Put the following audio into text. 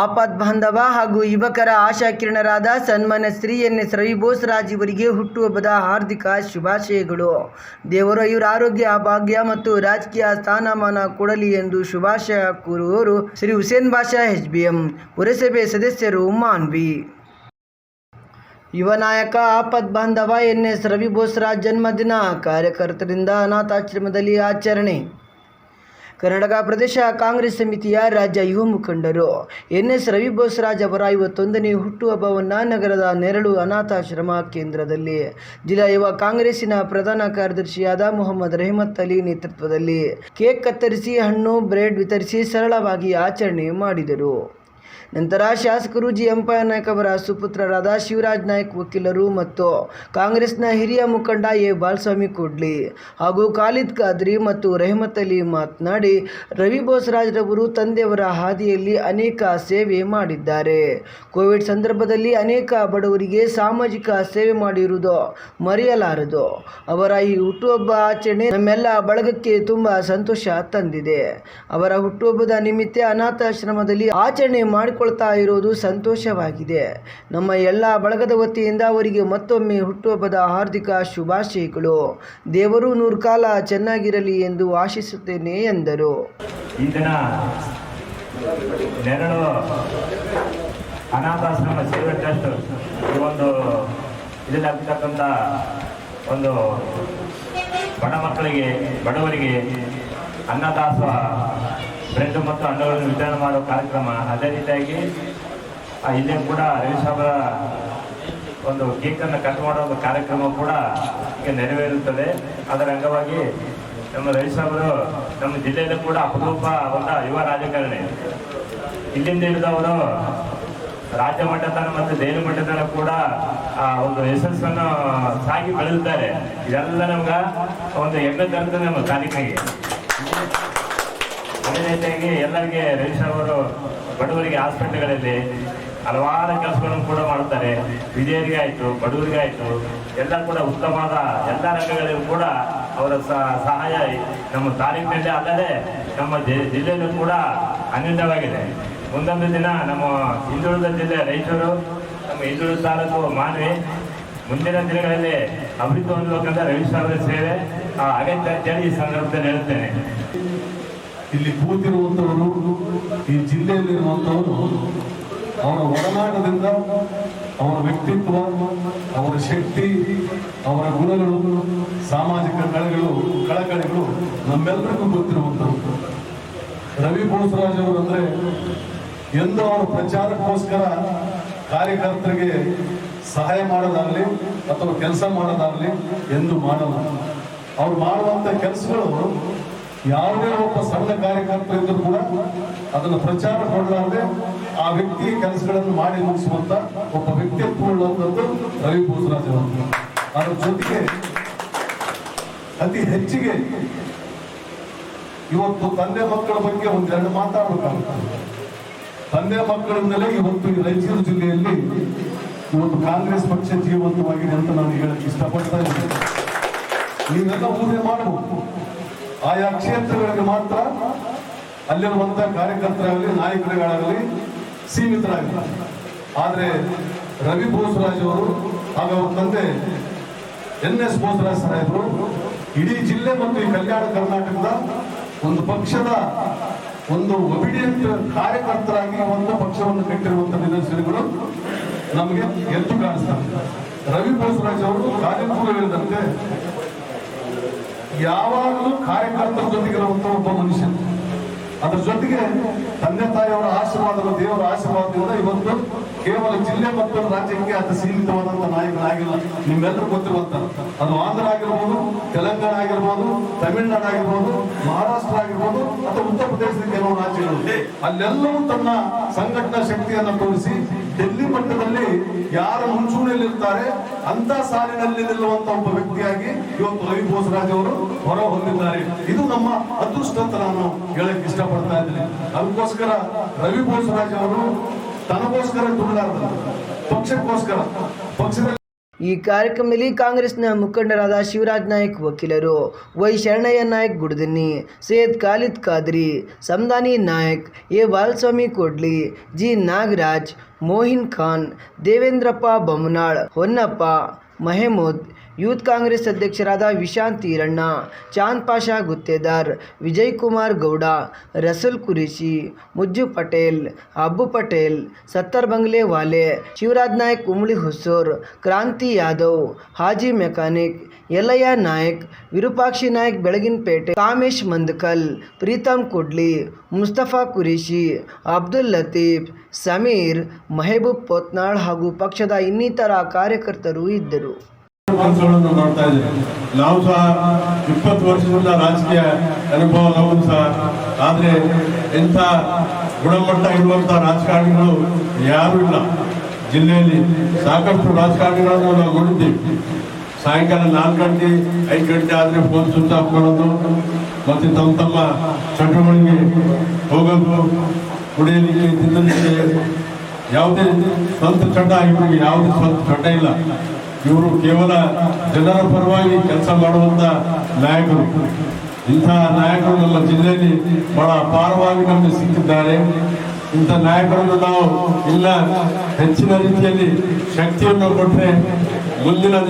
ಆಪದ್ ಬಾಂಧವ ಹಾಗೂ ಯುವಕರ ಆಶಾಕಿರಣರಾದ ಸನ್ಮಾನ್ಯ ಶ್ರೀ ಎನ್ ಎಸ್ ರವಿ ಬೋಸರಾಜ್ ಇವರಿಗೆ ಹುಟ್ಟುಹಬ್ಬದ ಹಾರ್ದಿಕ ಶುಭಾಶಯಗಳು. ದೇವರು ಇವರ ಆರೋಗ್ಯ, ಭಾಗ್ಯ ಮತ್ತು ರಾಜಕೀಯ ಸ್ಥಾನಮಾನ ಕೊಡಲಿ ಎಂದು ಶುಭಾಶಯ ಕೋರುವವರು Shri Hussain Basha, H B M ಪುರಸಭೆ ಸದಸ್ಯರು ಮಾನ್ವಿ. ಯುವ ನಾಯಕ ಆಪತ್ ಬಾಂಧವ ಎನ್ ಎಸ್ ರವಿ ಬೋಸರಾಜ್ ಜನ್ಮದಿನ ಕಾರ್ಯಕರ್ತರಿಂದ ಅನಾಥಾಶ್ರಮದಲ್ಲಿ ಆಚರಣೆ. ಕರ್ನಾಟಕ ಪ್ರದೇಶ ಕಾಂಗ್ರೆಸ್ ಸಮಿತಿಯ ರಾಜ್ಯ ಯುವ ಮುಖಂಡರು ಎನ್ ಎಸ್ ರವಿ ಬೋಸರಾಜ್ ಅವರ ಐವತ್ತೊಂದನೇ ಹುಟ್ಟುಹಬ್ಬವನ್ನು ನಗರದ ನೆರಳು ಅನಾಥಾಶ್ರಮ ಕೇಂದ್ರದಲ್ಲಿ ಜಿಲ್ಲಾ ಯುವ ಕಾಂಗ್ರೆಸ್ಸಿನ ಪ್ರಧಾನ ಕಾರ್ಯದರ್ಶಿಯಾದ ಮೊಹಮ್ಮದ್ ರೆಹಮತ್ ಅಲಿ ನೇತೃತ್ವದಲ್ಲಿ ಕೇಕ್ ಕತ್ತರಿಸಿ ಹಣ್ಣು, ಬ್ರೆಡ್ ವಿತರಿಸಿ ಸರಳವಾಗಿ ಆಚರಣೆ ಮಾಡಿದರು. ನಂತರ ಶಾಸಕರು ಜಿ ಎಂಪಯ್ಯ ನಾಯ್ಕ ಅವರ ಸುಪುತ್ರರಾದ ಶಿವರಾಜ್ ನಾಯ್ಕ್ ವಕೀಲರು ಮತ್ತು ಕಾಂಗ್ರೆಸ್ನ ಹಿರಿಯ ಮುಖಂಡ ಎ ಬಾಲಸ್ವಾಮಿ ಕೂಡ್ಲಿ ಹಾಗೂ ಖಾಲಿದ್ ಖಾದ್ರಿ ಮತ್ತು ರೆಹಮತ್ ಅಲಿ ಮಾತನಾಡಿ, ರವಿ ಬೋಸರಾಜ್ರವರು ತಂದೆಯವರ ಹಾದಿಯಲ್ಲಿ ಅನೇಕ ಸೇವೆ ಮಾಡಿದ್ದಾರೆ. ಕೋವಿಡ್ ಸಂದರ್ಭದಲ್ಲಿ ಅನೇಕ ಬಡವರಿಗೆ ಸಾಮಾಜಿಕ ಸೇವೆ ಮಾಡಿರುವುದು ಮರೆಯಲಾರದು. ಅವರ ಈ ಹುಟ್ಟುಹಬ್ಬ ಆಚರಣೆ ನಮ್ಮೆಲ್ಲ ಬಳಗಕ್ಕೆ ತುಂಬ ಸಂತೋಷ ತಂದಿದೆ. ಅವರ ಹುಟ್ಟುಹಬ್ಬದ ನಿಮಿತ್ತ ಅನಾಥಾಶ್ರಮದಲ್ಲಿ ಆಚರಣೆ ಮಾಡಿಕೊಳ್ತಾ ಇರೋದು ಸಂತೋಷವಾಗಿದೆ. ನಮ್ಮ ಎಲ್ಲ ಬಳಗದ ವತಿಯಿಂದ ಅವರಿಗೆ ಮತ್ತೊಮ್ಮೆ ಹುಟ್ಟುಹಬ್ಬದ ಹಾರ್ದಿಕ ಶುಭಾಶಯಗಳು. ದೇವರು ನೂರ್ಕಾಲ ಚೆನ್ನಾಗಿರಲಿ ಎಂದು ಆಶಿಸುತ್ತೇನೆ ಎಂದರು. ಅನಾಥಾಶ್ರಮ ಸೇವೆ ಟ್ರಸ್ಟ್ ಈ ಒಂದು ಇದರಲ್ಲಿ ಆಗ್ತಕ್ಕಂಥ ಒಂದು ಬಡ ಮಕ್ಕಳಿಗೆ, ಬಡವರಿಗೆ ಅನ್ನದಾಸೋಹ ಬ್ರೆಡ್ ಮತ್ತು ಹಣ್ಣುಗಳನ್ನು ವಿತರಣೆ ಮಾಡುವ ಕಾರ್ಯಕ್ರಮ ಅದೇ ರೀತಿಯಾಗಿ ಇಲ್ಲಿ ಕೂಡ ರವೀಶ್ ಅವರ ಒಂದು ಕೇಕನ್ನು ಕಟ್ ಮಾಡುವ ಒಂದು ಕಾರ್ಯಕ್ರಮ ಕೂಡ ಈಗ ನೆರವೇರುತ್ತದೆ. ಅದರ ಅಂಗವಾಗಿ ನಮ್ಮ ರವೀಶ್ ಅವರು ನಮ್ಮ ಜಿಲ್ಲೆಯಲ್ಲೂ ಕೂಡ ಅಪರೂಪ ಒಂದು ಯುವ ರಾಜಕಾರಣಿ. ಇಲ್ಲಿಂದ ಹಿಡಿದವರು ರಾಜ್ಯ ಮಟ್ಟದ ಮತ್ತು ದೈನ ಮಟ್ಟದಾನ ಕೂಡ, ಆ, ಒಂದು ಯಶಸ್ಸನ್ನು ಸಾಗಿ ಬೆಳೆದಿದ್ದಾರೆ. ಇದೆಲ್ಲ ನಮ್ಗೆ ಒಂದು ಹೆಮ್ಮೆ ತರ್ತದೆ ನಮ್ಮ ತಾಲೂಕಿಗೆ. ಅದೇ ರೀತಿಯಾಗಿ ಎಲ್ಲರಿಗೆ ರವೀಶ್ ಅವರು ಬಡವರಿಗೆ ಹಾಸ್ಪಿಟಲ್ಗಳಲ್ಲಿ ಹಲವಾರು ಕೆಲಸಗಳನ್ನು ಕೂಡ ಮಾಡುತ್ತಾರೆ. ವಿಜಯರಿಗೆ ಆಯಿತು ಬಡವರಿಗೆ ಆಯಿತು ಎಲ್ಲ ಕೂಡ ಉತ್ತಮವಾದ ಎಲ್ಲ ರಂಗಗಳಿಗೂ ಕೂಡ ಅವರ ಸಹಾಯ ನಮ್ಮ ತಾಲೂಕಿನಲ್ಲಿ ಅಲ್ಲದೆ ನಮ್ಮ ಜಿಲ್ಲೆಯಲ್ಲೂ ಕೂಡ ಅನ್ಯೂನ್ಯವಾಗಿದೆ ಮುಂದೊಂದು ದಿನ ನಮ್ಮ ಹಿಂದುಳಿದ ಜಿಲ್ಲೆ ರಾಯಚೂರು ನಮ್ಮ ಹಿಂದುಳಿದ ತಾಲೂಕು ಮಾನವಿ. ಮುಂದಿನ ದಿನಗಳಲ್ಲಿ ಅಭಿವೃದ್ಧಿ ಹೊಂದಬೇಕಂತ ಅವರ ಸೇವೆ ಆ, ಅಗತ್ಯ ಅಂತೇಳಿ ಈ ಸಂದರ್ಭದಲ್ಲಿ ಹೇಳುತ್ತೇನೆ. ಇಲ್ಲಿ ಕೂತಿರುವಂತವರು, ಈ ಜಿಲ್ಲೆಯಲ್ಲಿರುವಂತವರು ಅವರ ಒಡನಾಟದಿಂದ ಅವರ ವ್ಯಕ್ತಿತ್ವ, ಅವರ ಶಕ್ತಿ, ಅವರ ಗುಣಗಳು, ಸಾಮಾಜಿಕ ಕಳೆಗಳು, ಕಳಕಳಿಗಳು ನಮ್ಮೆಲ್ಲರಿಗೂ ಗೊತ್ತಿರುವಂತವು ರವಿ ಬೋಸರಾಜ್ ಅವರು ಅಂದ್ರೆ ಎಂದು ಅವರ ಪ್ರಚಾರಕ್ಕೋಸ್ಕರ ಕಾರ್ಯಕರ್ತರಿಗೆ ಸಹಾಯ ಮಾಡೋದಾಗ್ಲಿ ಅಥವಾ ಕೆಲಸ ಮಾಡೋದಾಗ್ಲಿ ಎಂದು ಮಾಡಲ್ಲ. ಅವ್ರು ಮಾಡುವಂತ ಕೆಲಸಗಳು ಯಾವುದೇ ಒಬ್ಬ ಸಣ್ಣ ಕಾರ್ಯಕರ್ತ ಇದ್ರೂ ಕೂಡ ಅದನ್ನು ಪ್ರಚಾರ ಕೊಡಲಾರದೆ ಆ ವ್ಯಕ್ತಿ ಕೆಲಸಗಳನ್ನು ಮಾಡಿ ಮುಗಿಸುವಂತ ಒಬ್ಬ ವ್ಯಕ್ತಿತ್ವ ಉಳ್ಳಂತದ್ದು ರವಿ ಬೋಸರಾಜ್ ಅವರು. ಅದರ ಜೊತೆಗೆ ಅತಿ ಹೆಚ್ಚಿಗೆ ಇವತ್ತು ತಂದೆ ಮಕ್ಕಳ ಬಗ್ಗೆ ಒಂದೆರಡು ಮಾತಾಡಬೇಕಾಗುತ್ತೆ. ತಂದೆ ಮಕ್ಕಳಿಂದಲೇ ಇವತ್ತು ಈ ರಾಯಚೂರು ಜಿಲ್ಲೆಯಲ್ಲಿ ಇವತ್ತು ಕಾಂಗ್ರೆಸ್ ಪಕ್ಷ ಜೀವಂತವಾಗಿದೆ ಅಂತ ನಾನು ಹೇಳಕ್ಕೆ ಇಷ್ಟಪಡ್ತಾ ಇದ್ದೇನೆ. ನೀವೆಲ್ಲ ಊಹೆ ಮಾಡಬಹುದು ಆಯಾ ಕ್ಷೇತ್ರಗಳಿಗೆ ಮಾತ್ರ ಅಲ್ಲಿರುವಂತ ಕಾರ್ಯಕರ್ತರಾಗಲಿ, ನಾಯಕರುಗಳಾಗಲಿ ಸೀಮಿತರಾಗಿದ್ದಾರೆ. ಆದರೆ ರವಿ ಬೋಸರಾಜ್ ಅವರು ಹಾಗೂ ತಂದೆ ಎನ್ ಎಸ್ ಬೋಸರಾಜ್ ಸಾಹೇಬರು ಇಡೀ ಜಿಲ್ಲೆ ಮತ್ತು ಈ ಕಲ್ಯಾಣ ಕರ್ನಾಟಕದ ಒಂದು ಪಕ್ಷದ ಒಂದು ಒಬಿಡಿಯಂಟ್ ಕಾರ್ಯಕರ್ತರಾಗಿ ಒಂದು ಪಕ್ಷವನ್ನು ಕಟ್ಟಿರುವಂತ ನಿದರ್ಶನಗಳು ನಮಗೆ ಎದ್ದು ಕಾಣಿಸ್ತಾರೆ ರವಿ ಬೋಸರಾಜ್ ಅವರು ಕಾರ್ಯಕ್ರಮ ಹೇಳಿದಂತೆ ಯಾವಾಗಲೂ ಕಾರ್ಯಕರ್ತರ ಜೊತೆಗಿರುವಂತ ಒಬ್ಬ ಮನುಷ್ಯ. ಅದ್ರ ಜೊತೆಗೆ ತಂದೆ ತಾಯಿಯವರ ಆಶೀರ್ವಾದಗಳು, ದೇವರ ಆಶೀರ್ವಾದದಿಂದ ಇವತ್ತು ಕೇವಲ ಜಿಲ್ಲೆ ಮತ್ತು ರಾಜ್ಯಕ್ಕೆ ಅದು ಸೀಮಿತವಾದಂತಹ ನಾಯಕನಾಗಿಲ್ಲ. ನಿಮ್ಮೆಲ್ಲರೂ ಗೊತ್ತಿರುವಂತ. ಅದು ಆಂಧ್ರ ಆಗಿರ್ಬೋದು, ತೆಲಂಗಾಣ ಆಗಿರ್ಬೋದು, ತಮಿಳುನಾಡು ಆಗಿರ್ಬೋದು, ಮಹಾರಾಷ್ಟ್ರ ಆಗಿರ್ಬೋದು, ಅಥವಾ ಉತ್ತರ ಪ್ರದೇಶದ ಕೆಲವು ರಾಜ್ಯಗಳು. ಅಲ್ಲೆಲ್ಲವೂ ತನ್ನ ಸಂಘಟನಾ ಶಕ್ತಿಯನ್ನು ತೋರಿಸಿ, ಡೆಲ್ಲಿ ಮಟ್ಟದಲ್ಲಿ ಯಾರ ಮುಂಚೂಣಿಯಲ್ಲಿರ್ತಾರೆ ಅಂತ ಸಾಲಿನಲ್ಲಿ ನಿಲ್ಲುವಂತ ಒಬ್ಬ ವ್ಯಕ್ತಿಯಾಗಿ ಇವತ್ತು ರವಿ ಬೋಸರಾಜ್ ಅವರು ಹೊರ ಹೊಂದಿದ್ದಾರೆ. ಇದು ನಮ್ಮ ಅದೃಷ್ಟ ಅಂತ ನಾನು ಹೇಳಕ್ ಇಷ್ಟಪಡ್ತಾ ಇದ್ದೀನಿ. ಅದಕ್ಕೋಸ್ಕರ ರವಿ ಬೋಸರಾಜ್ ಅವರು ತನಗೋಸ್ಕರ ದುಡಿದಾರ ಪಕ್ಷಕ್ಕೋಸ್ಕರ. ಪಕ್ಷದಲ್ಲಿ ಈ ಕಾರ್ಯಕ್ರಮದಲ್ಲಿ ಕಾಂಗ್ರೆಸ್ನ ಮುಖಂಡರಾದ ಶಿವರಾಜ್ ನಾಯಕ್ ವಕೀಲರು, Y Sharanayya Nayak Gudadanni Syed Khalid Khadri Samadani Nayak, A Balaswamy Kodli, G Nagaraj, Mohin Khan, Devendrappa Bommanal Honnappa, Mahmood youth Congress ಅಧ್ಯಕ್ಷರಾದ ವಿಶಾಂತ್ ಈರಣ್ಣ, ಚಾಂದ್ ಪಾಷಾ ಗುತ್ತೇದಾರ್ ವಿಜಯ್ ಕುಮಾರ್ ಗೌಡ, ರಸುಲ್ ಕುರಿಶಿ, ಮುಜ್ಜು ಪಟೇಲ್, ಅಬ್ಬು ಪಟೇಲ್, ಸತ್ತರ್ ಬಂಗ್ಲೆ ವಾಲೆ, ಶಿವರಾಜ್ ನಾಯಕ್, ಉಮ್ಳಿ ಹುಸೂರ್, ಕ್ರಾಂತಿ ಯಾದವ್, ಹಾಜಿ ಮೆಕ್ಯಾನಿಕ್ ಯಲ್ಲಯ್ಯ ನಾಯಕ್, ವಿರೂಪಾಕ್ಷಿ ನಾಯಕ್ ಬೆಳಗಿನಪೇಟೆ, ಕಾಮೇಶ್ ಮಂದಕಲ್ ಪ್ರೀತಮ್ ಕುಡ್ಲಿ, ಮುಸ್ತಫಾ ಕುರಿಶಿ, ಅಬ್ದುಲ್ ಲತೀಫ್, ಸಮೀರ್, ಮೆಹಬೂಬ್ ಪೊತ್ನಾಳ್ ಹಾಗೂ ಪಕ್ಷದ ಇನ್ನಿತರ ಕಾರ್ಯಕರ್ತರು ಇದ್ದರು. ಕೆಲಸಗಳನ್ನು ನೋಡ್ತಾ ಇದ್ದೀವಿ ನಾವು ಸಹ ಇಪ್ಪತ್ತು ವರ್ಷದಿಂದ ರಾಜಕೀಯ ಅನುಭವ ನಾವು ಸಹ. ಆದರೆ ಇಂಥ ಗುಣಮಟ್ಟ ಇರುವಂಥ ರಾಜಕಾರಣಿಗಳು ಯಾರು ಇಲ್ಲ. ಜಿಲ್ಲೆಯಲ್ಲಿ ಸಾಕಷ್ಟು ರಾಜಕಾರಣಿಗಳನ್ನು ನಾವು ನೋಡಿದ್ದೀವಿ. ಸಾಯಂಕಾಲ ನಾಲ್ಕು ಗಂಟೆ, ಐದು ಗಂಟೆ ಆದರೆ ಫೋನ್ ಸ್ವಿಚ್ ಆಫ್ ಮಾಡೋದು, ಮತ್ತೆ ತಮ್ಮ ತಮ್ಮ ಚಟುವಟಿಕೆ ಹೋಗೋದು, ಕುಡಿಯಲಿಕ್ಕೆ, ತಿನ್ನಲಿಕ್ಕೆ ಯಾವುದೇ ಸ್ವಂತ ಚಟ, ಇವರಿಗೆ ಯಾವುದೇ ಸ್ವಂತ ಚಟ ಇಲ್ಲ. ಇವರು ಕೇವಲ ಜನರ ಪರವಾಗಿ ಕೆಲಸ ಮಾಡುವಂತ ನಾಯಕರು. ಇಂತಹ ನಾಯಕರು ನಮ್ಮ ಜಿಲ್ಲೆಯಲ್ಲಿ ಬಹಳ ಅಪಾರವಾಗಿ ನಮಗೆ ಸಿಕ್ಕಿದ್ದಾರೆ ಇಂಥ ನಾಯಕರನ್ನು ನಾವು ಇಲ್ಲ ಹೆಚ್ಚಿನ ರೀತಿಯಲ್ಲಿ ಶಕ್ತಿಯನ್ನು ಕೊಟ್ಟರೆ ಮುಂದಿನ